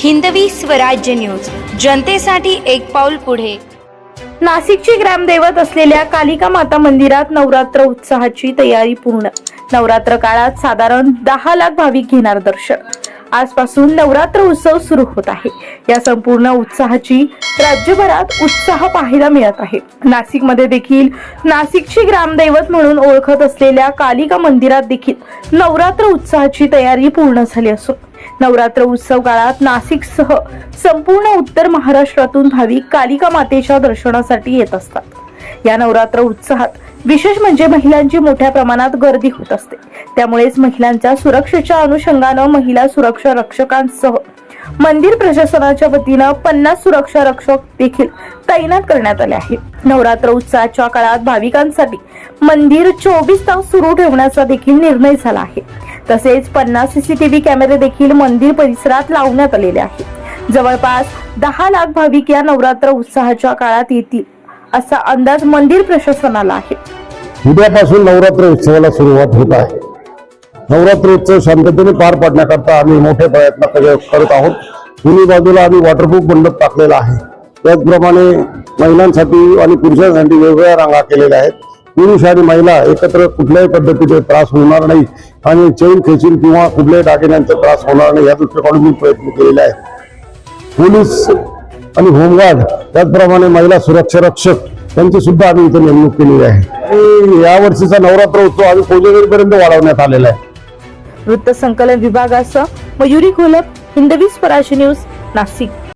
Hindavi Swarajya news. जनतेसाठी एक पाऊल पुढे. नाशिकची ग्रामदैवत असलेल्या कालिका माता मंदिरात नवरात्र उत्साहाची तयारी पूर्ण. नवरात्र काळात साधारण दहा लाख भाविक घेणार दर्शन. आजपासून नवरात्र उत्सव सुरू होत आहे. या संपूर्ण उत्साहाची राज्यभरात उत्साह पाहायला मिळत आहे. नाशिकमध्ये देखील नाशिकची ग्रामदैवत म्हणून ओळखत असलेल्या कालिका मंदिरात देखील नवरात्र उत्साहाची तयारी पूर्ण झाली असून नवरात्र उत्सव काळात नाशिकसह संपूर्ण उत्तर महाराष्ट्रातून भाविक कालिका मातेच्या दर्शनासाठी येत असतात. या नवरात्र उत्साहात. विशेष म्हणजे महिलांची मोठ्या प्रमाणात गर्दी होत असते. त्यामुळेच महिलांच्या सुरक्षेच्या अनुषंगानं महिला सुरक्षा रक्षकांसह मंदिर प्रशासनाच्या वतीनं पन्नास सुरक्षा रक्षक देखील तैनात करण्यात आले आहेत. नवरात्र उत्सवाच्या काळात भाविकांसाठी मंदिर चोवीस तास सुरू ठेवण्याचा देखील निर्णय झाला आहे. तसेच पन्नास सीसीटीव्ही कॅमेरे देखील मंदिर परिसरात लावण्यात आलेले आहेत. जवळपास दहा लाख भाविक या नवरात्र उत्साहाच्या काळात येतील. असा अंदाज मंदिर प्रशासनाला आहे. उद्यापासून नवरात्र उत्सवाला सुरुवात होत आहे. नवरात्र उत्सव शांततेने पार पाडण्याकरता आम्ही मोठे प्रयत्न करत आहोत. दोन्ही बाजूला आम्ही वॉटरप्रूफ मंडप टाकलेला आहे. त्याचप्रमाणे महिलांसाठी आणि पुरुषांसाठी वेगवेगळ्या रांगा केलेल्या आहेत. पुरुष आणि महिला एकत्र कुठल्याही पद्धतीचे त्रास होणार नाही आणि चैन खेचून किंवा कुठल्याही दागिन्यांचा त्रास होणार नाही या दृष्टिकोनातून मी प्रयत्न केलेले आहेत पोलीस आणि होमगार्ड त्याचप्रमाणे महिला सुरक्षा रक्षक त्यांची सुद्धा आम्ही इथे नेमणूक केलेली आहे. या वर्षीचा नवरात्र उत्सव आम्ही कोजेगरीपर्यंत वाढवण्यात आलेला आहे. वृत्त संकलन विभागासह मयुरी घोलप हिंदवी स्वराज न्यूज नाशिक.